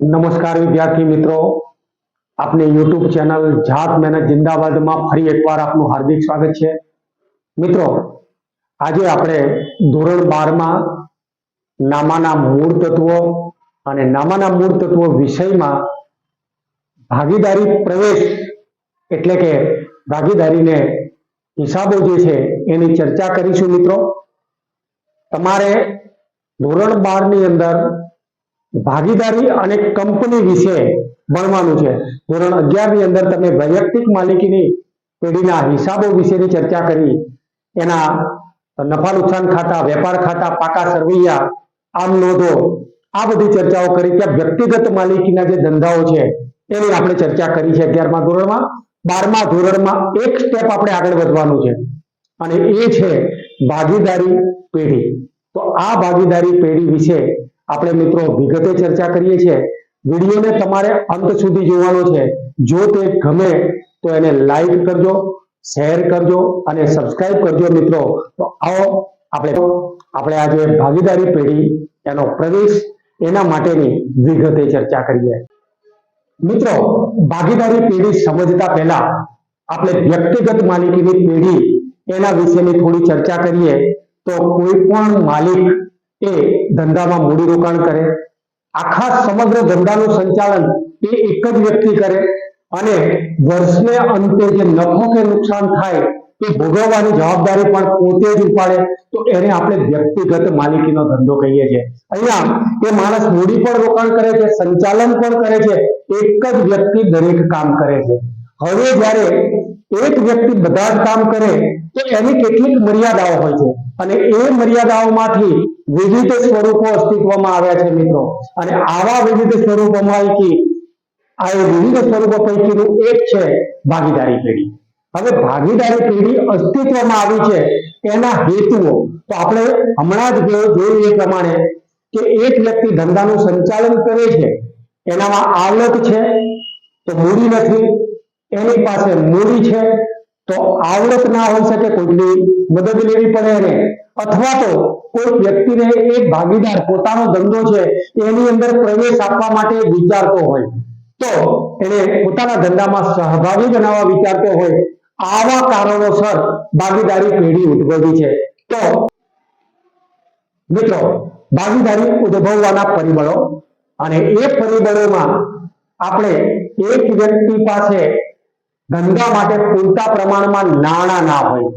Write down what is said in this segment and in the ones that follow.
નમસ્કાર વિદ્યાર્થી મિત્રો. આપને યુટ્યુબ ચેનલ જાત મહેનત જિંદાબાદમાં ફરી એકવાર આપનું હાર્દિક સ્વાગત છે. મિત્રો, આજે આપણે ધોરણ બારમાં નામાના મૂળ તત્વો અને નામાના મૂળ તત્વો વિષયમાં ભાગીદારી પ્રવેશ એટલે કે ભાગીદારીને હિસાબો જે છે એની ચર્ચા કરીશું મિત્રો. તમારે ધોરણ બારની અંદર ભાગીદારી અને કંપની વિશે ભણવાનું છે. ધોરણ અગિયારની અંદર તમે વૈયક્તિક માલિકીની પેઢીના હિસાબો વિશેની ચર્ચા કરી. એના નફા નુકસાન ખાતા, વેપાર ખાતા, પાકા સરવૈયા, આમ નોંધો, આ બધી ચર્ચાઓ કરી. ત્યાં વ્યક્તિગત માલિકીના જે ધંધાઓ છે, એની આપણે ચર્ચા કરી છે અગિયારમા ધોરણમાં. બારમા ધોરણમાં એક સ્ટેપ આપણે આગળ વધવાનું છે. અને એ છે ભાગીદારી પેઢી. તો આ ભાગીદારી પેઢી વિશે આપણે મિત્રો વિગતે ચર્ચા કરીએ છીએ. વિડીયોને તમારે અંત સુધી જોવાનો છે. જો તે ગમે તો એને લાઈક કરજો શેર કરજો અને સબસ્ક્રાઇબ કરજો મિત્રો. તો આવો આપણે આપણે આજે ભાગીદારી પેઢી, એનો પ્રવેશ એના માટેની વિગતે ચર્ચા કરીએ. મિત્રો, ભાગીદારી પેઢી સમજતા પહેલા આપણે વ્યક્તિગત માલિકીની પેઢી એના વિશેની થોડી ચર્ચા કરીએ. તો કોઈ પણ માલિક એ ધંધામાં મૂડીરોકાણ કરે. આખા સમગ્ર ધંધાનું સંચાલન એ એક જ વ્યક્તિ કરે અને વર્ષને અંતે જે નફો કે નુકસાન થાય એ ભોગવવાની જવાબદારી પણ પોતે જ ઉપાડે. તો એને આપણે વ્યક્તિગત માલિકીનો ધંધો કહીએ છીએ. અહીંયા એ માણસ મૂડી પણ રોકાણ કરે છે, સંચાલન પણ કરે છે, એક જ વ્યક્તિ દરેક કામ કરે છે. હવે જ્યારે એક વ્યક્તિ બધા જ કામ કરે, તો એની કેટલીક મર્યાદાઓ હોય છે. અને એ મર્યાદાઓમાંથી વિવિધ સ્વરૂપો અસ્તિત્વમાં આવ્યા છે મિત્રો. અને આવા વિવિધ સ્વરૂપોમાં આ વિવિધ સ્વરૂપો પૈકીનું એક છે ભાગીદારી પેઢી. હવે ભાગીદારી પેઢી અસ્તિત્વમાં આવી છે એના હેતુઓ. તો આપણે હમણાં જ જો- જોયું એ પ્રમાણે કે એક વ્યક્તિ ધંધાનું સંચાલન કરે છે, એનામાં આવડત છે, તો મૂડી નથી એની પાસે મૂડી છે, તો આવડત ના હોઈ શકે કોઈની મદદ લેવી પડે એને. અથવા તો કોઈ વ્યક્તિને એક ભાગીદાર પોતાનો ધંધો છે, એની અંદર પ્રવેશ આપવા માટે વિચારતો હોય. તો એને પોતાના ધંધામાં સહભાગી બનાવવા વિચારતો હોય. આવા કારણોસર ભાગીદારી પેઢી ઉદ્ભવી છે. તો મિત્રો, ભાગીદારી ઉદ્ભવવાના પરિબળો અને એ પરિબળોમાં આપણે એક વ્યક્તિ પાસે ધંધા માટે પૂરતા પ્રમાણમાં નાણાં ના હોય.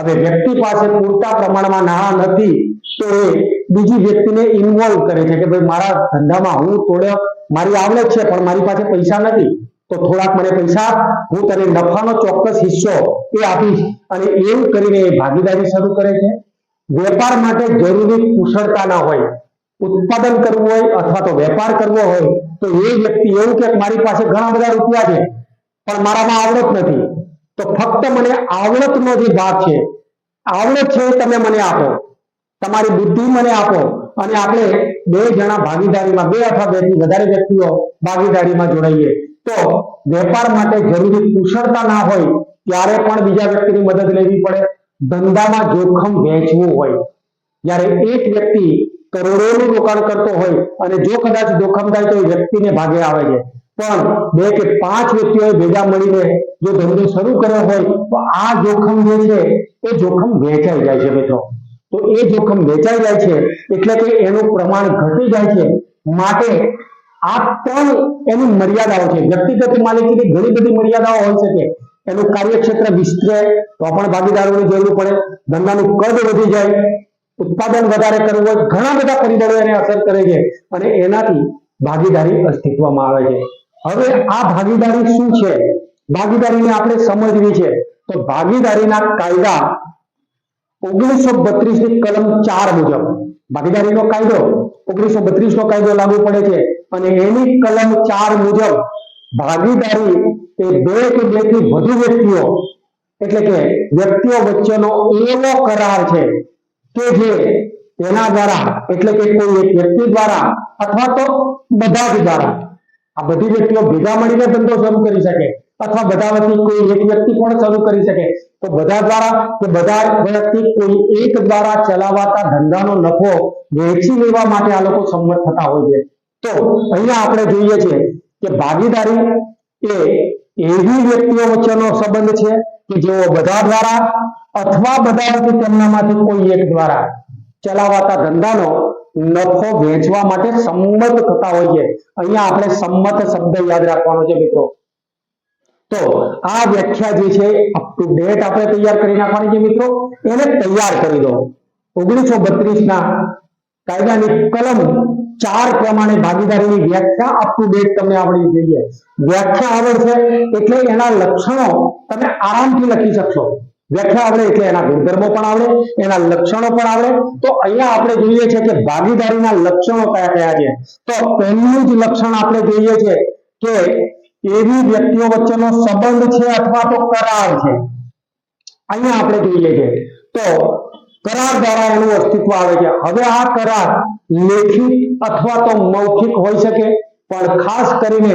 હવે વ્યક્તિ પાસે પૂરતા પ્રમાણમાં નાણાં નથી, તો એ બીજી વ્યક્તિને ઇન્વોલ્વ કરે છે કે ભાઈ, મારા ધંધામાં હું થોડો, મારી આવડત છે, પણ મારી પાસે પૈસા નથી. તો થોડાક મને પૈસા હું તને નફાનો ચોક્કસ હિસ્સો એ આપીશ. અને એવું કરીને એ ભાગીદારી શરૂ કરે છે. વેપાર માટે જરૂરી કુશળતા ના હોય. ઉત્પાદન કરવું હોય અથવા તો વેપાર કરવો હોય, તો એ વ્યક્તિ એવું કે, મારી પાસે ઘણા બધા રૂપિયા છે. પણ મારામાં આવડત નથી. તો ફક્ત મને આવડતનો જે ભાગ છે. આવડત છે તમે મને આપો. તમારી બુદ્ધિ મને આપો. અને આપણે બે જણા ભાગીદારીમાં, બે અથવા બેથી વધારે વ્યક્તિઓ ભાગીદારીમાં જોડાઈએ. તો વેપાર માટે જરૂરી કુશળતા ના હોય, ત્યારે પણ બીજા વ્યક્તિની મદદ લેવી પડે. ધંધામાં જોખમ વહેંચવું હોય. જ્યારે એક વ્યક્તિ કરોડોનું રોકાણ કરતો હોય અને જો કદાચ જોખમ થાય તો એ વ્યક્તિને ભાગે આવે છે. પણ બે કે પાંચ વ્યક્તિઓએ ભેગા મળીને જો ધંધો શરૂ કર્યો હોય, તો આ જોખમ જે છે, એ જોખમ વેચાઈ જાય છે મિત્રો. તો એ જોખમ વેચાઈ જાય છે, એટલે કે એનું પ્રમાણ ઘટી જાય છે. માટે આ પણ એની મર્યાદાઓ છે. વ્યક્તિગત માલિકીની ઘણી બધી મર્યાદાઓ હોઈ શકે. એનું કાર્યક્ષેત્ર વિસ્તરે, તો પણ ભાગીદારોની જરૂર પડે. ધંધાનું કદ વધી જાય. ઉત્પાદન વધારે કરવું હોય, ઘણા બધા પરિબળો એને અસર કરે છે. અને એનાથી ભાગીદારી અસ્તિત્વમાં આવે છે. હવે આ ભાગીદારી શું છે? ભાગીદારીને આપણે સમજવી છે. તો ભાગીદારીના કાયદા ઓગણીસો બત્રીસની કલમ ચાર મુજબ. ભાગીદારીનો કાયદો ઓગણીસો બત્રીસ નો કાયદો લાગુ પડે છે. અને એની કલમ ચાર મુજબ ભાગીદારી એ બે કે બેથી વધુ વ્યક્તિઓ એટલે કે વ્યક્તિઓ વચ્ચેનો એવો કરાર છે. કે જે એના દ્વારા એટલે કે કોઈ એક વ્યક્તિ દ્વારા અથવા તો બધા જ દ્વારા આ બધી વ્યક્તિઓ ભેગા મળીને ધંધો શરૂ કરી શકે અથવા બધા વતી કોઈ એક વ્યક્તિ પણ શરૂ કરી શકે. તો બધા દ્વારા કે બધા વ્યક્તિ કોઈ એક દ્વારા ચલાવાતા ધંધાનો નફો વેચી લેવા માટે આ લોકો સંમત થતા હોય છે. તો અહીંયા આપણે જોઈએ છીએ કે ભાગીદારી એ એવી વ્યક્તિઓ વચ્ચેનો સંબંધ છે કે જેઓ બધા દ્વારા અથવા બધા વતી તેમનામાંથી કોઈ એક દ્વારા ચલાવાતા ધંધાનો નફો વેચવા માટે સંમત થતા હોય છે અહીંયા આપણે સંમત શબ્દ યાદ રાખવાનો છે મિત્રો. તો આ વ્યાખ્યા જે છે અપ ટુ ડેટ આપણે તૈયાર કરી નાખવાની છે મિત્રો. એને તૈયાર કરી દો. ઓગણીસો બત્રીસ ના કાયદાની કલમ ચાર પ્રમાણે ભાગીદારીની વ્યાખ્યા અપ ટુ ડેટ તમને આવડવી જોઈએ. વ્યાખ્યા આવડશે એટલે એના લક્ષણો તમે આરામથી લખી શકશો. વ્યાખ્યા આવડે એટલે એના ગુણધર્મો પણ આવડે, એના લક્ષણો પણ આવડે. તો અહીંયા આપણે જોઈએ છે કે ભાગીદારીના લક્ષણો કયા કયા છે? તો પહેલું જ લક્ષણ આપણે જોઈએ છે કે એવી વ્યક્તિઓ વચ્ચેનો સંબંધ છે અથવા તો કરાર છે. અહીંયા આપણે જોઈએ છે. તો કરાર દ્વારા એનું અસ્તિત્વ આવે છે. હવે આ કરાર લેખિત અથવા તો મૌખિક હોઈ શકે, પણ ખાસ કરીને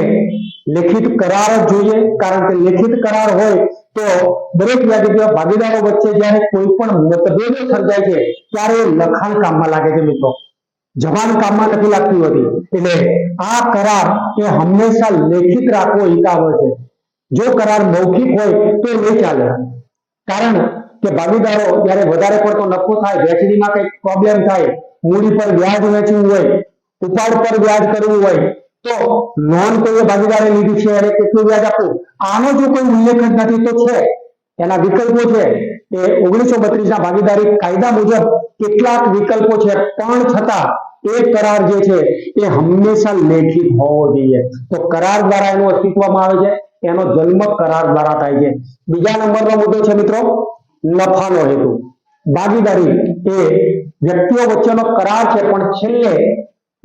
લેખિત કરાર જ જોઈએ. કારણ કે લેખિત કરાર હોય તો દરેક વ્યક્તિઓ ભાગીદારો વચ્ચે જ્યારે કોઈ પણ મતભેદ સર્જાય છે, ત્યારે લખાણ કામમાં લાગે છે મિત્રો. જવાન કામમાં નથી લાગતી હોતી. એટલે આ કરાર એ હંમેશા લેખિત રાખવો હિતાવ છે. જો કરાર મૌખિક હોય, તો એ ચાલે. કારણ કે ભાગીદારો જ્યારે વધારે પડતો નફો થાય, વેચણીમાં કંઈક પ્રોબ્લેમ થાય, મૂડી પર વ્યાજ વેચવું હોય, ઉપાડ પર વ્યાજ કરવું હોય તો લોન કોઈએ ભાગીદારે લીધી છે, અને કેટલું વ્યાજ આપવું આનો જો કોઈ ઉલ્લેખ નથી, તો છે. એના વિકલ્પો છે. એ ઓગણીસો બત્રીસ ના ભાગીદારી કાયદા મુજબ કેટલાક વિકલ્પો છે, પણ છતાં એ કરાર જે છે, એ હંમેશા લેખિત હોવો જોઈએ. તો કરાર દ્વારા એનું અસ્તિત્વમાં આવે છે, એનો જન્મ કરાર દ્વારા થાય છે. બીજા નંબરનો મુદ્દો છે, મિત્રો નફાનો હેતુ. ભાગીદારી એ વ્યક્તિઓ વચ્ચેનો કરાર છે, પણ છેલ્લે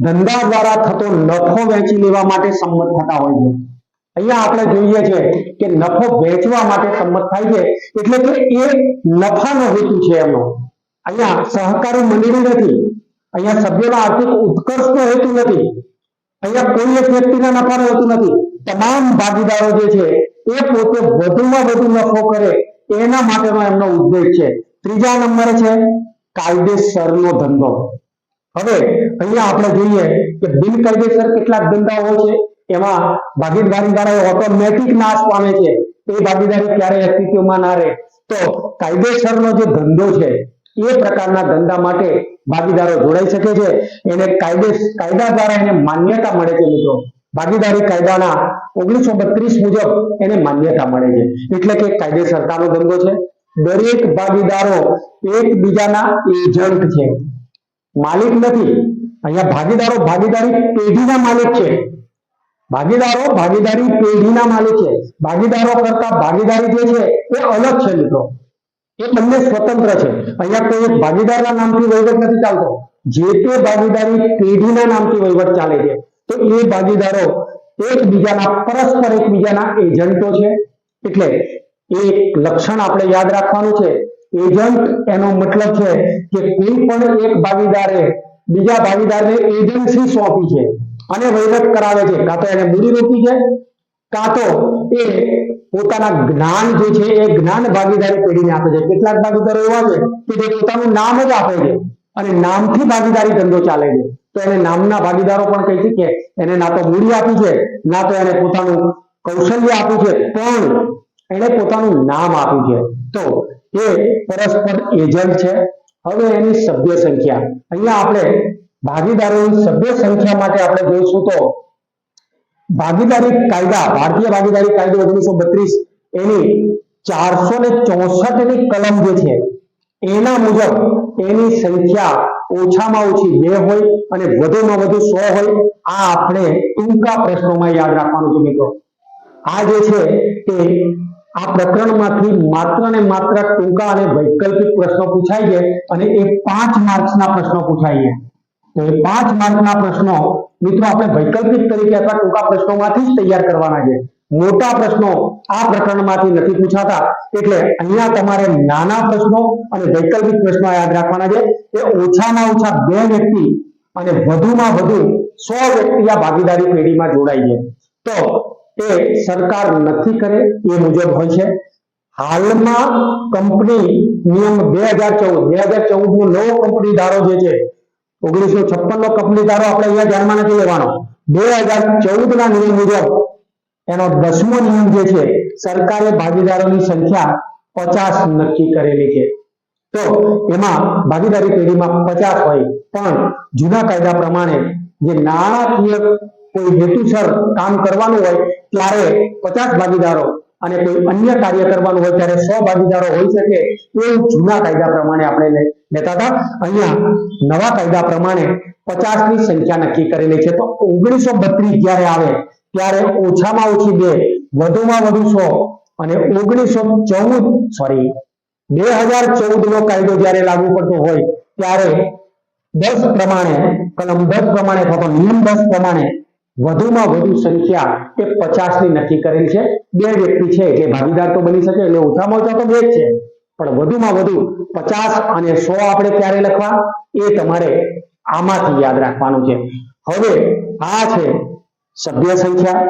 ધંધા દ્વારા થતો નફો વેચી લેવા માટે સંમત થતા હોય છે. અહીંયા આપણે જોઈએ છે કે નફો વેચવા માટે સંમત થાય છે એટલે કે એ નફાનો હેતુ છે એમનો. અહીંયા સહકારી મંડળી નથી. અહીંયા સભ્યોના આર્થિક ઉત્કર્ષનો હેતુ નથી. અહીંયા કોઈ એક વ્યક્તિના નફાનો હેતુ નથી. તમામ ભાગીદારો જે છે એ પોતે વધુમાં વધુ નફો કરે એના માટેનો એમનો ઉદ્દેશ છે. ત્રીજા નંબરે છે કાયદેસરનો ધંધો. હવે અહીંયા આપણે જોઈએ કે બિનકાયદેસર કેટલાક ધંધાઓ છે. એમાં ભાગીદારીદારો ઓટોમેટિક નાશ પામે છે. એ ભાગીદારી ક્યારે અસ્તિત્વમાં ના રહે? તો કાયદેસરનો જે ધંધો છે, એ પ્રકારના ધંધા માટે ભાગીદારો જોડાઈ શકે છે. એને કાયદે કાયદા દ્વારા એને માન્યતા મળે છે મિત્રો. ભાગીદારી કાયદાના ઓગણીસો બત્રીસ મુજબ એને માન્યતા મળે છે. એટલે કે કાયદેસરતાનો ધંધો છે. દરેક ભાગીદારો એકબીજાના એજન્ટ છે. માલિક નથી. અહીંયા ભાગીદારો ભાગીદારી પેઢીના માલિક છે. ભાગીદારો ભાગીદારી પેઢીના માલિક છે. ભાગીદારો કરતા ભાગીદારી જે છે એ અલગ છે મિત્રો. એ બંને સ્વતંત્ર છે. અહીંયા કોઈ ભાગીદારના નામથી વહીવટ નથી ચાલતો. જે તે ભાગીદારી પેઢીના નામથી વહીવટ ચાલે છે, તો એ ભાગીદારો એકબીજાના પરસ્પર એકબીજાના એજન્ટો છે. એટલે એક લક્ષણ આપણે યાદ રાખવાનું છે. એજન્ટ એનો મતલબ છે કે કોઈ પણ એક ભાગીદારે બીજા ભાગીદારને એજન્સી સોંપી છે અને વહીવટ કરાવે છે. કાં તો એને મૂડી રોકી છે, કાં તો એ પોતાના જ્ઞાન જે છે એ જ્ઞાન ભાગીદારી પેઢીને આપે છે. કેટલાક ભાગીદારો એવા છે કે જે પોતાનું નામ જ આપે છે અને નામથી ભાગીદારી ધંધો ચાલે છે. તો એને નામના ભાગીદારો પણ કહી શકીએ એને ના તો મૂડી આપી છે, ના તો એને પોતાનું કૌશલ્ય આપ્યું છે, પણ એને પોતાનું નામ આપ્યું છે. તો એ પરસ્પર એજન્ટ છે. હવે એની સભ્ય સંખ્યા. અહીંયા આપણે ભાગીદારોની સભ્ય સંખ્યા માટે આપણે જોઈશું તો ભાગીદારી કાયદા, ભારતીય ભાગીદારી કાયદો ઓગણીસો બત્રીસ, એની ચારસો ને ચોસઠ કલમ જે છે, એના મુજબ એની સંખ્યા ઓછામાં ઓછી બે હોય અને વધુમાં વધુ સો હોય, આ આપણે ટૂંકા પ્રશ્નોમાં યાદ રાખવાનું છે મિત્રો. આ જે છે તે આ પ્રકરણમાંથી માત્ર ને માત્ર ટૂંકા અને વૈકલ્પિક પ્રશ્નો પૂછાય છે અને એ પાંચ માર્ક્સના પ્રશ્નો પૂછાય છે તો એ પાંચ માર્કના પ્રશ્નો મિત્રો આપણે વૈકલ્પિક તરીકે અથવા ટૂંકા પ્રશ્નોમાંથી જ તૈયાર કરવાના છે. મોટા પ્રશ્નો આ પ્રકરણમાંથી નથી પૂછાતા. એટલે અહીંયા તમારે નાના પ્રશ્નો અને વૈકલ્પિક પ્રશ્નો યાદ રાખવાના છે. એ ઓછામાં ઓછા બે વ્યક્તિ અને વધુમાં વધુ સો વ્યક્તિ આ ભાગીદારી પેઢીમાં જોડાય છે. તો એ સરકાર નક્કી કરે એ મુજબ હોય છે. હાલમાં કંપની નિયમ બે હજાર ચૌદ, બે હજાર ચૌદ નો નવો કંપની ધારો જે છે, ઓગણીસો છપ્પન નો કંપની ધારો આપણે અહીંયા ધ્યાનમાં નથી લેવાનો. બે હજાર ચૌદ ના નિયમ મુજબ એનો દસમો નિયમ જે છે, સરકારે ભાગીદારોની સંખ્યા પચાસ નક્કી કરેલી છે. તો એમાં ભાગીદારી પેઢીમાં પચાસ હોય, પણ જૂના કાયદા પ્રમાણે જે નાણાકીય કોઈ હેતુસર કામ કરવાનું હોય ત્યારે પચાસ ભાગીદારો અને કોઈ અન્ય કાર્ય કરવાનું હોય ત્યારે સો ભાગીદારો હોઈ શકે એવું જૂના કાયદા પ્રમાણે આપણે લેતા હતા. અહીંયા નવા કાયદા પ્રમાણે પચાસની સંખ્યા નક્કી કરેલી છે. તો ઓગણીસો બત્રીસ જયારે આવે, ત્યારે ઓછામાં ઓછી બે, વધુમાં વધુ સો અને ઓગણીસો ચૌદ સોરી બે હજાર ચૌદ નો કાયદો જયારે લાગુ પડતો હોય, ત્યારે દસ પ્રમાણે, કલમ દસ પ્રમાણે અથવા તો નિયમ દસ પ્રમાણે વધુમાં વધુ સંખ્યા એ પચાસની નક્કી કરેલ છે. બે વ્યક્તિ છે જે ભાગીદાર તો બની શકે એટલે ઓછામાં ઓછા તો બે જ છે. પણ વધુમાં વધુ પચાસ અને સો આપણે ક્યારે લખવા? એ તમારે આમાંથી યાદ રાખવાનું છે. હવે આ છે સભ્ય સંખ્યા.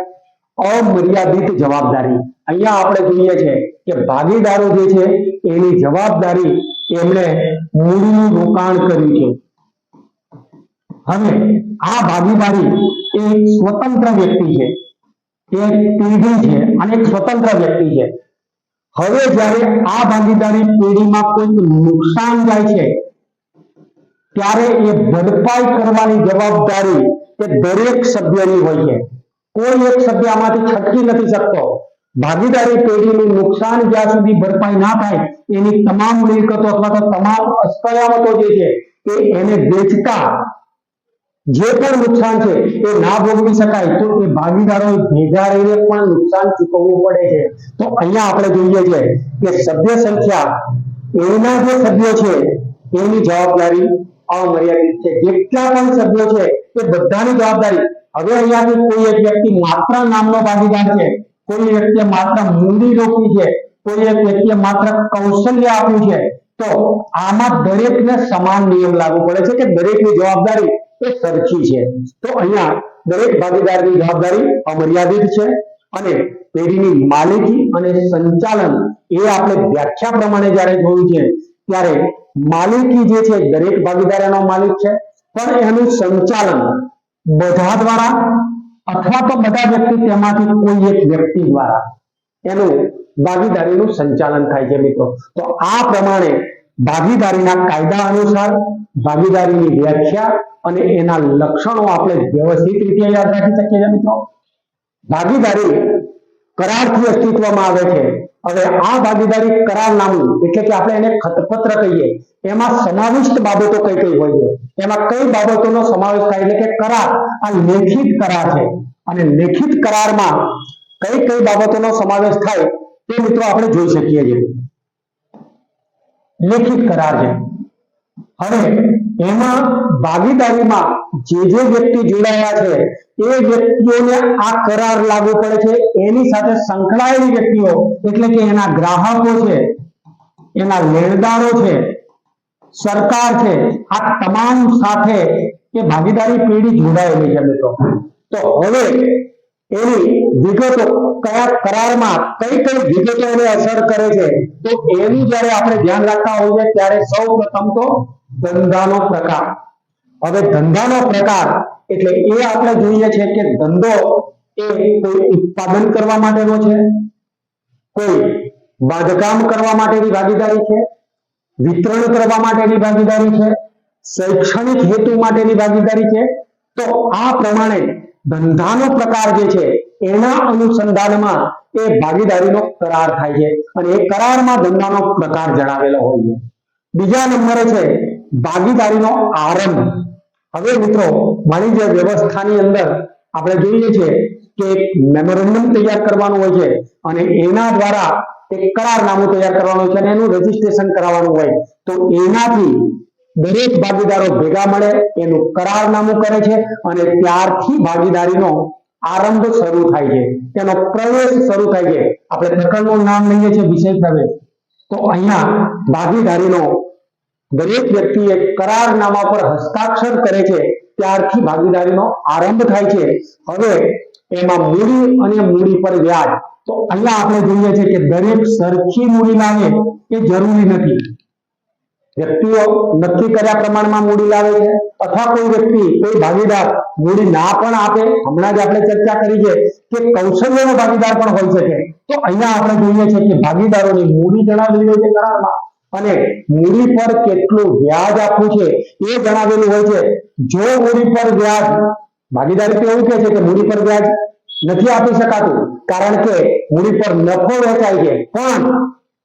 અમર્યાદિત જવાબદારી. અહીંયા આપણે જોઈએ છે કે ભાગીદારો જે છે એની જવાબદારી એમણે મૂડીનું રોકાણ કર્યું છે. હવે આ ભાગીદારી એ સ્વતંત્ર વ્યક્તિ છે. એક પેઢી છે અને સ્વતંત્ર વ્યક્તિ છે. હવે જ્યારે આ ભાગીદારી પેઢીમાં કોઈ નુકસાન જાય છે, ત્યારે એ ભરપાઈ કરવાની જવાબદારી એ દરેક સભ્યની હોય છે. કોઈ એક સભ્ય આમાંથી છટકી નથી શકતો. ભાગીદારી પેઢીનું નુકસાન જ્યાં સુધી ભરપાઈ ના થાય, એની તમામ મિલકતો અથવા તો તમામ અસ્કયામતો જે છે, એ એને વેચતા જે પણ નુકસાન છે, એ ના ભોગવી શકાય તો એ ભાગીદારો ભેગા રહીને પણ નુકસાન ચૂકવવું પડે છે. તો અહીંયા આપણે જોઈએ છે કે સભ્ય સંખ્યા, એના જે સભ્યો છે, એની જવાબદારી અમર્યાદિત છે. જેટલા પણ સભ્યો છે, એ બધાની જવાબદારી. હવે અહીંયાથી કોઈ એક વ્યક્તિ માત્ર નામનો ભાગીદાર છે, કોઈ વ્યક્તિએ માત્ર મૂડી રોકી છે, કોઈ એક વ્યક્તિએ માત્ર કૌશલ્ય આપ્યું છે, તો આમાં દરેકને સમાન નિયમ લાગુ પડે છે કે દરેકની જવાબદારી સરખી છે. તો અહીંયા દરેક ભાગીદારની જવાબદારી અમર્યાદિત છે અને પેઢીની માલિકી અને સંચાલન એ આપણે વ્યાખ્યા પ્રમાણે જ્યારે જોયું છે, ત્યારે માલિકી જે છે દરેક ભાગીદારનો માલિક છે. પણ એનું સંચાલન બધા દ્વારા અથવા તો બધા વ્યક્તિ તેમાંથી કોઈ એક વ્યક્તિ દ્વારા એનું ભાગીદારીનું સંચાલન થાય છે મિત્રો. તો આ પ્રમાણે ભાગીદારીના કાયદા અનુસાર ભાગીદારીની વ્યાખ્યા અને એના લક્ષણો આપણે વ્યવસ્થિત રીતે યાદ રાખી શકીએ છીએ મિત્રો. ભાગીદારી કરારથી અસ્તિત્વમાં આવે છે. હવે આ ભાગીદારી કરારનામું એટલે કે આપણે એને ખતપત્ર કહીએ, એમાં સમાવિષ્ટ બાબતો કઈ કઈ હોય છે? એમાં કઈ બાબતોનો સમાવેશ થાય, એટલે કે કરાર, આ લેખિત કરાર છે. અને લેખિત કરારમાં કઈ કઈ બાબતોનો સમાવેશ થાય, તે મિત્રો આપણે જોઈ શકીએ છીએ. લેખિત કરાર છે. હવે એમાં ભાગીદારીમાં જે જે વ્યક્તિ જોડાયા છે, એ વ્યક્તિઓને આ કરાર લાગુ પડે છે. એની સાથે સંકળાયેલી વ્યક્તિઓ, એટલે કે એના ગ્રાહકો છે, એના લેણદારો છે, સરકાર છે, આ તમામ સાથે એ ભાગીદારી પેઢી જોડાયેલી છે મિત્રો. તો હવે એની વિગતો કયા કરારમાં કઈ કઈ વિગતો એને અસર કરે છે? તો એનું જ્યારે આપણે ધ્યાન રાખતા હોઈએ ત્યારે સૌ પ્રથમ તો ધંધાનો પ્રકાર. હવે ધંધાનો પ્રકાર એટલે એ આપણે જોઈએ છે કે ધંધો એ કોઈ ઉત્પાદન કરવા માટેનો છે, કોઈ બાંધકામ કરવા માટેની ભાગીદારી છે, વિતરણ કરવા માટેની ભાગીદારી છે, શૈક્ષણિક હેતુ માટેની ભાગીદારી છે. તો આ પ્રમાણે ધંધાનો પ્રકાર જે છે, એના અનુસંધાનમાં એ ભાગીદારીનો કરાર થાય છે અને એ કરારમાં ધંધાનો પ્રકાર જણાવેલો હોય છે. બીજા નંબરે છે, ભાગીદારીનો આરંભ. હવે મિત્રો, વાણિજ્ય વ્યવસ્થાની અંદર આપણે જોઈએ છે કે એક મેમોરેન્ડમ તૈયાર કરવાનું હોય છે અને એના દ્વારા એક કરારનામું તૈયાર કરવાનું છે અને એનું રજીસ્ટ્રેશન કરાવવાનું હોય. તો એનાથી દરેક ભાગીદારો ભેગા મળે, એનું કરારનામું કરે છે અને ત્યારથી ભાગીદારીનો આરંભ શરૂ થાય છે. તેનો પ્રવેશ શરૂ થાય છે. આપણે પ્રકરણનું નામ લઈએ છીએ વિષય પ્રવેશ તો અહીંયા ભાગીદારીનો દરેક વ્યક્તિ એક કરારનામા પર હસ્તાક્ષર કરે છે, ત્યારથી ભાગીદારીનો આરંભ થાય છે. હવે એમાં મૂડી અને મૂડી પર વ્યાજ. તો અહીંયા આપણે જોઈએ છીએ કે દરેક સરખી મૂડી લાવે એ જરૂરી નથી. વ્યક્તિઓ નક્કી કર્યા પ્રમાણમાં મૂડી લાવે છે અથવા કોઈ વ્યક્તિ, કોઈ ભાગીદાર મૂડી ના પણ આપે, હમણાં જ આપણે ચર્ચા કરી છે કે કૌશલ્યનો ભાગીદાર પણ હોઈ શકે. તો અહીંયા આપણે જોઈએ છે કે ભાગીદારોની મૂડી જણાવેલી હોય છે કરારમાં અને મૂડી પર કેટલું વ્યાજ આપવું છે એ જણાવેલું હોય છે. જો મૂડી પર વ્યાજ, ભાગીદારી તો એવું કહે છે કે મૂડી પર વ્યાજ નથી આપી શકાતું, કારણ કે મૂડી પર નફો વેચાય છે. પણ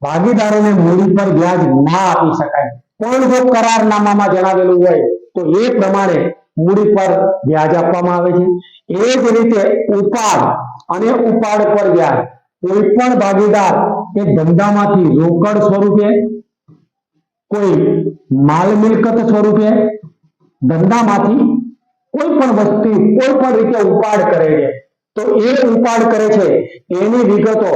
ભાગીદારોને મૂડી પર વ્યાજ ના આપી શકાય. પણ જો કરારનામામાં જણાવેલું હોય, તો એ પ્રમાણે મૂડી પર વ્યાજ આપવામાં આવે છે. એ જ રીતે ઉપાડ અને ઉપાડ પર વ્યાજ. કોઈ પણ ભાગીદાર એ ધંધામાંથી રોકડ સ્વરૂપે, કોઈ માલ મિલકત સ્વરૂપે ધંધામાંથી કોઈ પણ વસ્તુ, કોઈ પણ રીતે ઉપાડ કરે છે. તો એ ઉપાડ કરે છે, એની વિગતો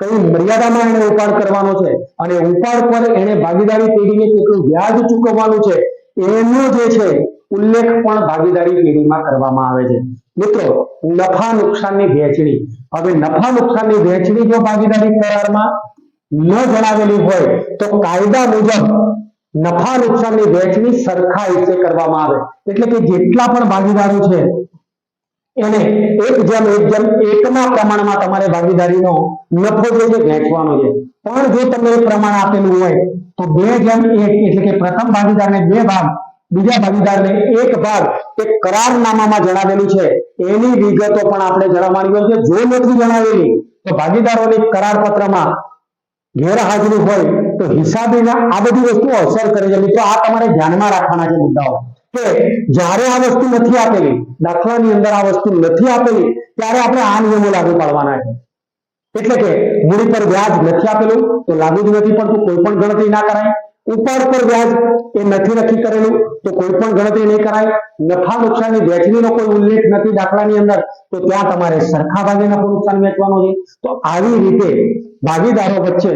કઈ મર્યાદામાં એને ઉપાડ કરવાનો છે. અને ઉપાડ પર એને ભાગીદારી પેઢીને કેટલું વ્યાજ ચૂકવવાનું છે, એનો જે છે, ઉલ્લેખ પણ ભાગીદારી પેઢીમાં કરવામાં આવે છે. મિત્રો, નફા નુકસાનની વહેંચણી. હવે નફા નુકસાનની વહેંચણી જો ભાગીદારી કરારમાં ન જણાવેલી હોય, તો કાયદા મુજબ નફા નુકસાનની વહેંચણી સરખા હિસ્સે કરવામાં આવે. એટલે કે જેટલા પણ ભાગીદારો છે એને એક જેમ એક જેમ એકના પ્રમાણમાં તમારે ભાગીદારીનો નફો જે વહેંચવાનો છે. પણ જો તમને પ્રમાણ આપેલું હોય, તો બે જેમ એક એટલે કે પ્રથમ ભાગીદારને બે ભાગ, બીજા ભાગીદારને એક ભાગ એ કરારનામામાં જણાવેલું છે. એની વિગતો પણ આપણે જણાવવાની છે. જો નથી જણાવેલી, તો ભાગીદારોની કરાર પત્રમાં ગેરહાજરી હોય, તો હિસાબીના આ બધી વસ્તુઓ અસર કરે છે. મિત્રો, આ તમારે ધ્યાનમાં રાખવાના છે મુદ્દાઓ. કે જ્યારે આ વસ્તુ નથી આપેલી, દાખલાની અંદર આ વસ્તુ નથી આપેલી, ત્યારે આપણે આ નિયમો લાગુ પાડવાના છે. એટલે કે મૂડી પર વ્યાજ નથી આપેલું, તો લાગુ જ નથી પડતું, કોઈ પણ ગણતરી ના કરાય. ઉપાડ પર વ્યાજ એ નથી નક્કી કરેલું, તો કોઈ પણ ગણતરી નહીં કરાય. નફા નુકસાનની વહેંચણીનો કોઈ ઉલ્લેખ નથી દાખલાની અંદર, તો ત્યાં તમારે સરખા ભાગે નફો નુકસાન વેચવાનો છે. તો આવી રીતે ભાગીદારો વચ્ચે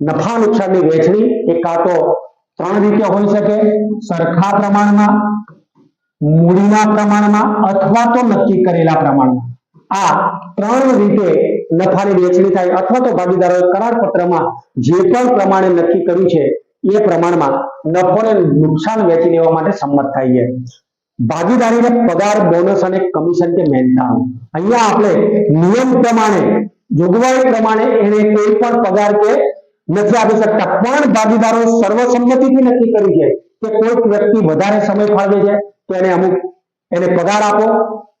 નફા નુકસાનની વહેંચણી એ કાં તો ત્રણ રીતે હોઈ શકે. સરખા પ્રમાણમાં, મૂડીના પ્રમાણમાં અથવા તો નક્કી કરેલા પ્રમાણમાં. આ ત્રણ રીતે નફાની વહેંચણી થાય અથવા તો ભાગીદારોએ કરાર પત્રમાં જે પણ પ્રમાણે નક્કી કર્યું છે, એ પ્રમાણમાં નફો ને નુકસાન વેચી લેવા માટે સંમત થાય છે. ભાગીદારીને પગાર, બોનસ અને કમિશન કે મહેનતાણું. અહીંયા આપણે નિયમ પ્રમાણે, જોગવાઈ પ્રમાણે એને કોઈ પણ પગાર કે નથી આપી શકતા. પણ ભાગીદારો સર્વસંમતિથી નક્કી કરી છે કે કોઈક વ્યક્તિ વધારે સમય ફાળવે છે, તો એને અમુક એને પગાર આપો,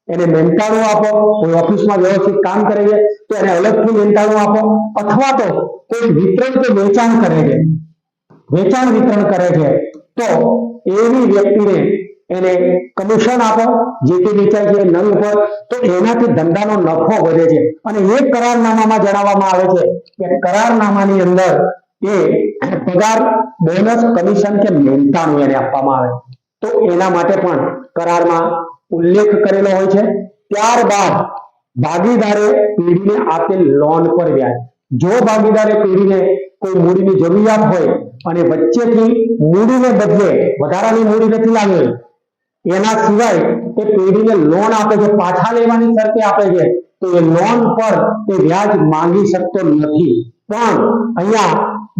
એને મહેનતાણું આપો, કોઈ ઓફિસમાં વ્યવસ્થિત કામ કરે છે, તો એને અલગથી મહેનતાણું આપો, અથવા તો કોઈ વિતરણ કે વેચાણ કરે છે. વેચાણ વિતરણ કરે છે. તો એવી વ્યક્તિને એને કમિશન આપો, જે તે વેચાય છે નલ ઉપર. તો એનાથી ધંધાનો નફો વધે છે. અને એ કરારનામામાં જણાવવામાં આવે છે કે કરારનામાની અંદર એ પગાર, બોનસ, કમિશન કે મહેનતાણું એને આપવામાં આવે તો એના માટે પણ કરારમાં ઉલ્લેખ કરેલો હોય છે. ત્યારબાદ ભાગીદારે પેઢીને આપેલ લોન પર વ્યાજ. જો ભાગીદારે પેઢીને કોઈ મૂડીની જરૂરિયાત હોય અને વચ્ચેથી મૂડીને બદલે, વધારાની મૂડી નથી લાવી એના સિવાય એ પેઢીને લોન આપે છે, પાછા લેવાની શરતે આપે છે, તો એ લોન પર એ વ્યાજ માંગી શકતો નથી. પણ અહીંયા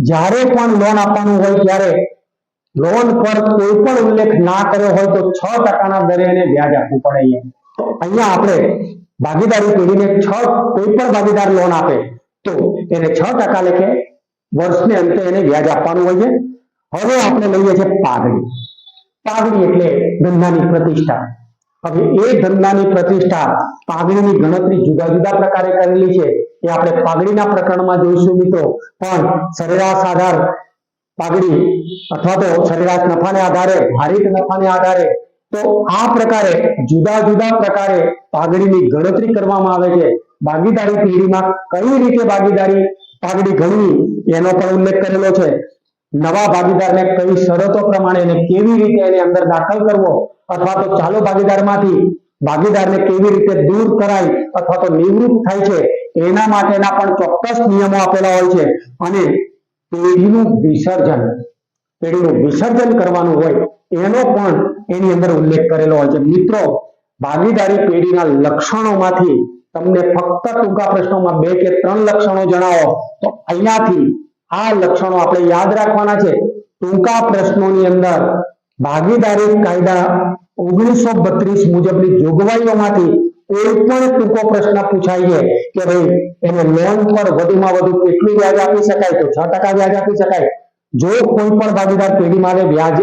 જ્યારે પણ લોન આપવાનું હોય, ત્યારે લોન પર કોઈ પણ ઉલ્લેખ ના કર્યો હોય, તો છ ટકાના દરે એને વ્યાજ આપવું પડે અહીંયા. આપણે ભાગીદારી પેઢીને છ કોઈ પણ ભાગીદાર લોન આપે, તો એને છ ટકા લેખે વર્ષને અંતે એને વ્યાજ આપવાનું હોય છે. હવે આપણે લઈએ છીએ પાઘડી. પાઘડી એટલે ધંધાની પ્રતિષ્ઠા. હવે એ ધંધાની પ્રતિષ્ઠા પાઘડીની ગણતરી જુદા જુદા પ્રકારે કરેલી છે. એ આપણે પાઘડીના પ્રકરણમાં જોઈશું મિત્રો. પણ સરેરાશ આધાર પાઘડી અથવા તો સરેરાશ નફાને આધારે, ભારિત નફાને આધારે, તો આ પ્રકારે જુદા જુદા પ્રકારે પાઘડીની ગણતરી કરવામાં આવે છે. ભાગીદારી પેઢીમાં કઈ રીતે ભાગીદારી પાઘડી ગણવી, એનો પણ ઉલ્લેખ કરેલો છે. નવા ભાગીદારને કઈ શરતો પ્રમાણે અને કેવી રીતે એને અંદર દાખલ કરવો અથવા તો ચાલુ ભાગીદારમાંથી ભાગીદારને કેવી રીતે દૂર કરાય અથવા તો નિવૃત્ત થાય છે, એના માટેના પણ ચોક્કસ નિયમો આપેલા હોય છે અને પેઢીનું વિસર્જન પેઢીનું વિસર્જન કરવાનું હોય એનો પણ એની અંદર ઉલ્લેખ કરેલો હોય છે. મિત્રો, ભાગીદારી પેઢીના લક્ષણોમાંથી તમને ફક્ત ટૂંકા પ્રશ્નોમાં બે કે ત્રણ લક્ષણો જણાવો, તો અહીંયાથી આ લક્ષણો આપણે યાદ રાખવાના છે. ટૂંકા પ્રશ્નોની અંદર ભાગીદારી કાયદા ઓગણીસો બત્રીસ મુજબની જોગવાઈઓમાંથી કોઈ પણ ટૂંકો પ્રશ્ન પૂછાય છે કે ભાઈ એને લોન પર વધુમાં વધુ કેટલું વ્યાજ આપી શકાય તો છ ટકા વ્યાજ આપી શકાય. જો કોઈ પણ ભાગીદાર પેઢી માટે વ્યાજ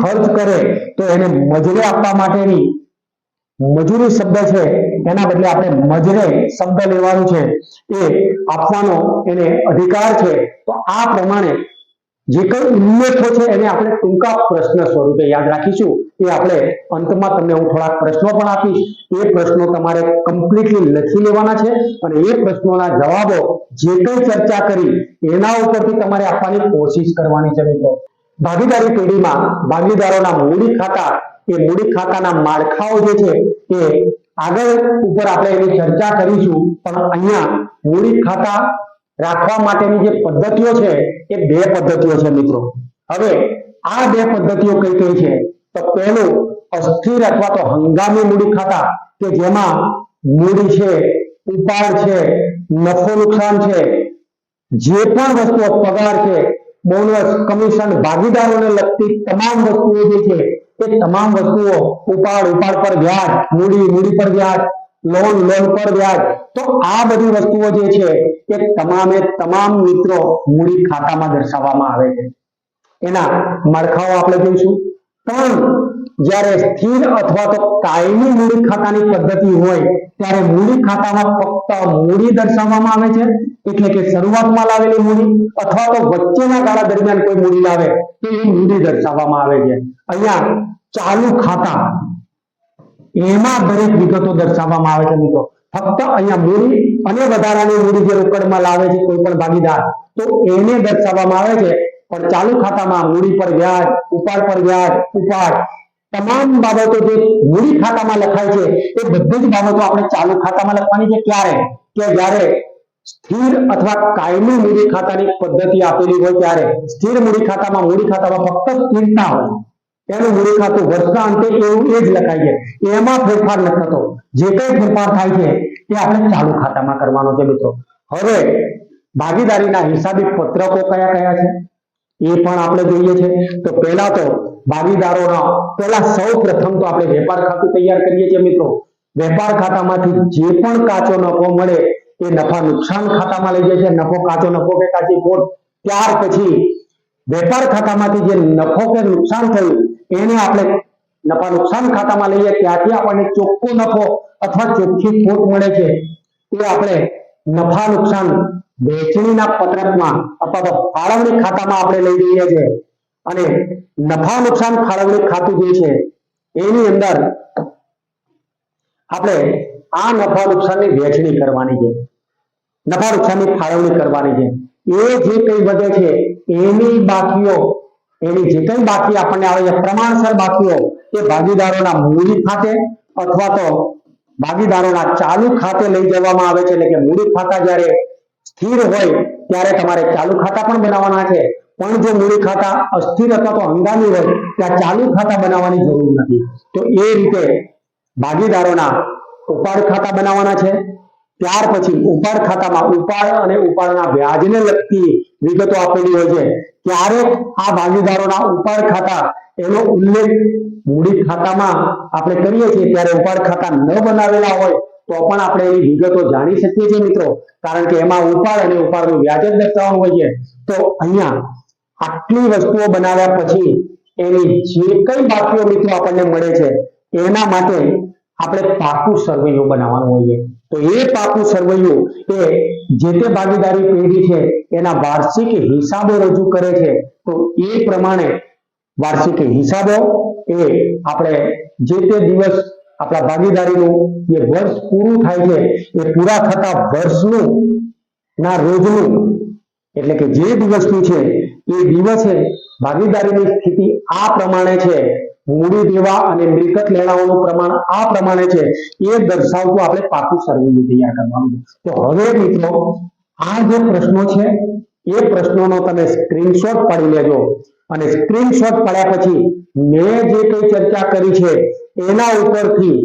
ખર્ચ કરે તો એને મજૂરી આપવા માટેની મજૂરી શબ્દ છે એના બદલે આપણે મજરે શબ્દ લેવાનું છે એ આપવાનો એને અધિકાર છે. તો આ પ્રમાણે જે કઈ ઉલ્લેખો છે એને આપણે ટૂંકા પ્રશ્ન સ્વરૂપે યાદ રાખીશું. એ આપણે અંતમાં તમને હું થોડાક પ્રશ્નો પણ આપીશ. એ પ્રશ્નો તમારે કમ્પ્લીટલી લખી લેવાના છે અને એ પ્રશ્નોના જવાબો જે કઈ ચર્ચા કરી એના ઉપરથી તમારે આપવાની કોશિશ કરવાની છે મિત્રો. ભાગીદારી પેઢીમાં ભાગીદારોના મૂડી ખાતા એ મૂડી ખાતાના માળખાઓ જે છે એ આગળ ઉપર આપણે એની ચર્ચા કરીશું, પણ અહીંયા મૂડી ખાતા રાખવા માટેની જે પદ્ધતિઓ છે, એ બે પદ્ધતિઓ છે મિત્રો. હવે આ બે પદ્ધતિઓ કઈ કઈ છે? તો પહેલું, અસ્થિર અથવા તો હંગામી મૂડી ખાતા, કે જેમાં મૂડી છે, ઉપાડ છે, નફો નુકસાન છે, જે પણ વસ્તુઓ પગાર છે બોનસ કમિશન ભાગીદારોને લગતી તમામ વસ્તુઓ જે છે એ તમામ વસ્તુઓ ઉપાડ ઉપાડ પર વ્યાજ, મૂડી મૂડી પર વ્યાજ લોન લોન પર વ્યાજ. તો આ બધી વસ્તુઓ જે છે એ તમામે તમામ મિત્રો મૂડી ખાતામાં દર્શાવવામાં આવે છે. એના માળખાઓ આપણે જોઈશું. પણ જ્યારે સ્થિર અથવા તો કાયમી મૂડી ખાતાની પદ્ધતિ હોય, ત્યારે મૂડી ખાતામાં ફક્ત મૂડી દર્શાવવામાં આવે છે, એટલે કે શરૂઆતમાં લાવેલી મૂડી અથવા તો વચ્ચેના ગાળા દરમિયાન કોઈ મૂડી લાવે, તો એ મૂડી દર્શાવવામાં આવે છે. અહીંયા ચાલુ ખાતા. એમાં દરેક વિગતો દર્શાવવામાં આવે છે મિત્રો. ફક્ત અહીંયા મૂડી અને વધારાની મૂડી જે રોકડમાં લાવે છે કોઈ પણ ભાગીદાર, તો એને દર્શાવવામાં આવે છે. પણ ચાલુ ખાતામાં મૂડી પર વ્યાજ, ઉપાડ પર વ્યાજ, ઉપાડ, તમામ બાબતો જે મૂડી ખાતામાં લખાય છે, એ બધી જ બાબતો આપણે ચાલુ ખાતામાં લખવાની છે. ક્યારે? કે જ્યારે સ્થિર અથવા કાયમી મૂડી ખાતાની પદ્ધતિ આપેલી હોય ત્યારે. સ્થિર મૂડી ખાતામાં મૂડી ખાતામાં ફક્ત સ્થિરતા હોય. એનું મૂડી ખાતું વર્ષના અંતે એવું એ જ લખાય છે. એમાં ફેરફાર નથી થતો. જે કઈ ફેરફાર થાય છે એ આપણે ચાલુ ખાતામાં કરવાનો છે મિત્રો. હવે, ભાગીદારીના હિસાબી પત્રકો કયા કયા છે? એ પણ આપણે જોઈએ છે. તો પહેલા તો ભાગીદારોના, પહેલા સૌ પ્રથમ તો આપણે વેપાર ખાતું તૈયાર કરીએ છીએ મિત્રો. વેપાર ખાતામાંથી જે પણ કાચો નફો મળે, એ નફા નુકસાન ખાતામાં લઈ જાય છે. નફો કાચો, નફો કે કાચી ખોટ ત્યાર પછી વેપાર ખાતામાંથી જે નફો કે નુકસાન થયું, એને આપણે નફા નુકસાન ખાતામાં લઈએ, ત્યાંથી આપણને ચોખ્ખો નફો અથવા ચોખ્ખી ખોટ મળે છે. તે આપણે નફા નુકસાન વેચણીના પત્રકમાં અથવા તો ફાળવણી ખાતામાં આપણે લઈ લઈએ છીએ. અને નફા નુકસાન ફાળવણી ખાતું જે છે, એની અંદર આપણે આ નફા નુકસાનની વેચણી કરવાની છે. નફા નુકસાનની ફાળવણી કરવાની છે. એ જે કઈ વધે છે, એની બાકીઓ, એની જે કઈ બાકી આપણને આવે છે, પ્રમાણસર બાકીઓ, એ ભાગીદારોના મૂડી ખાતે અથવા તો ભાગીદારોના ચાલુ ખાતે લઈ જવામાં આવે છે. એટલે કે મૂડી ખાતા જ્યારે સ્થિર હોય, ત્યારે તમારે ચાલુ ખાતા પણ બનાવવાના છે. પણ જો મૂડી ખાતા અસ્થિર અથવા તો હંગામી હોય, ત્યાં ચાલુ ખાતા બનાવવાની જરૂર નથી. તો એ રીતે ભાગીદારોના ઉપાડ ખાતા બનાવવાના છે. ત્યાર પછી ઉપાડ ખાતામાં ઉપાડ અને ઉપાડના વ્યાજને લગતી વિગતો આપેલી હોય છે. ક્યારેક આ ભાગીદારોના ઉપાડ ખાતા, એનો ઉલ્લેખ મૂડી ખાતામાં આપણે કરીએ છીએ. ત્યારે ઉપાડ ખાતા ન બનાવેલા હોય તો પણ આપણે એની વિગતો જાણી શકીએ છીએ મિત્રો. કારણ કે એમાં ઉપાડ અને ઉપાડનું વ્યાજ જ દર્શાવવાનું હોય છે. તો અહીંયા આટલી વસ્તુઓ બનાવ્યા પછી એની જે કઈ બાકીઓ મિત્રો આપણને મળે છે, એના માટે આપણે પાકું સરવૈયું બનાવવાનું હોય તો એ પાકું સરવૈયું એ જે તે ભાગીદારી પેઢી છે, એના વાર્ષિક હિસાબો રજૂ કરે છે. તો એ પ્રમાણે વાર્ષિક હિસાબો એ આપણે જે તે દિવસ આપણા ભાગીદારીનું જે વર્ષ પૂરું થાય છે, એ પૂરા થતા વર્ષનું, ના રોજનું, એટલે કે જે દિવસનું છે, એ દિવસે ભાગીદારીની સ્થિતિ આ પ્રમાણે છે. મૂડી દેવા અને મિલકત લેણાઓનું પ્રમાણ આ પ્રમાણે છે એ દર્શાવતું આપણે પાકું સર્વે તૈયાર કરવાનું તો હવે મિત્રો, આ જે પ્રશ્નો છે, એ પ્રશ્નોનો તમે સ્ક્રીનશોટ પાડી લેજો અને સ્ક્રીનશોટ પડ્યા પછી મેં જે કઈ ચર્ચા કરી છે, એના ઉપરથી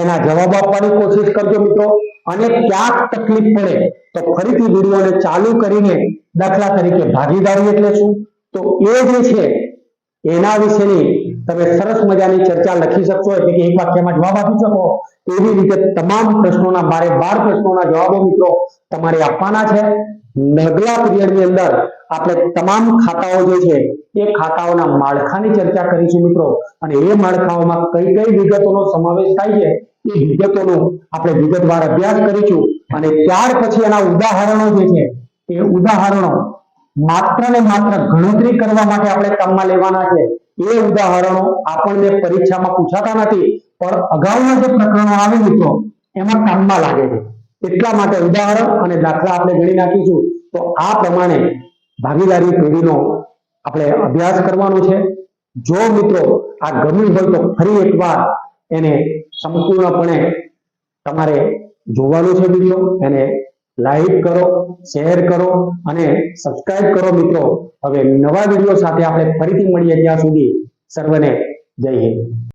એના જવાબ આપવાની કોશિશ કરજો મિત્રો. અને ક્યાંક તકલીફ પડે તો ફરીથી વિડીયોને ચાલુ કરીને દાખલા તરીકે ભાગીદારી એટલે શું? તો એ જે છે, એના વિશેની તમે સરસ મજાની ચર્ચા લખી શકશો. એટલે કે એક વાક્યમાં જવાબ આપી શકો. એવી રીતે તમામ પ્રશ્નોના બારે બાર પ્રશ્નોના જવાબો મિત્રો તમારે આપવાના છે. નગલા પીરિયડની અંદર આપણે તમામ ખાતાઓ જે છે, એ ખાતાઓના માળખાની ચર્ચા કરીશું મિત્રો. અને એ માળખાઓમાં કઈ કઈ વિગતોનો સમાવેશ થાય છે, એ વિગતોનો આપણે વિગતવાર અભ્યાસ કરીશું. અને ત્યાર પછી એના ઉદાહરણો જે છે, એ ઉદાહરણો માત્ર ને માત્ર ગણતરી કરવા માટે આપણે કામમાં લેવાના છે. એ ઉદાહરણો આપણને પરીક્ષામાં પૂછાતા નથી, પણ અગાઉના જે પ્રકરણો આવે મિત્રો એમાં કામમાં લાગે છે. એટલા માટે ઉદાહરણ અને દાખલા આપણે ગણી નાખીશું. તો આ પ્રમાણે ભાગીદારી પેઢીનો આપણે અભ્યાસ કરવાનો છે. જો મિત્રો આ ગમ્યું હોય તો ફરી એકવાર એને સંપૂર્ણપણે તમારે જોવાનું છે વીડિયો એને લાઈક કરો, શેર કરો અને સબસ્ક્રાઇબ કરો મિત્રો. હવે નવા વીડિયો સાથે આપણે ફરીથી મળીએ ત્યાં સુધી સર્વને જય હિન્દ.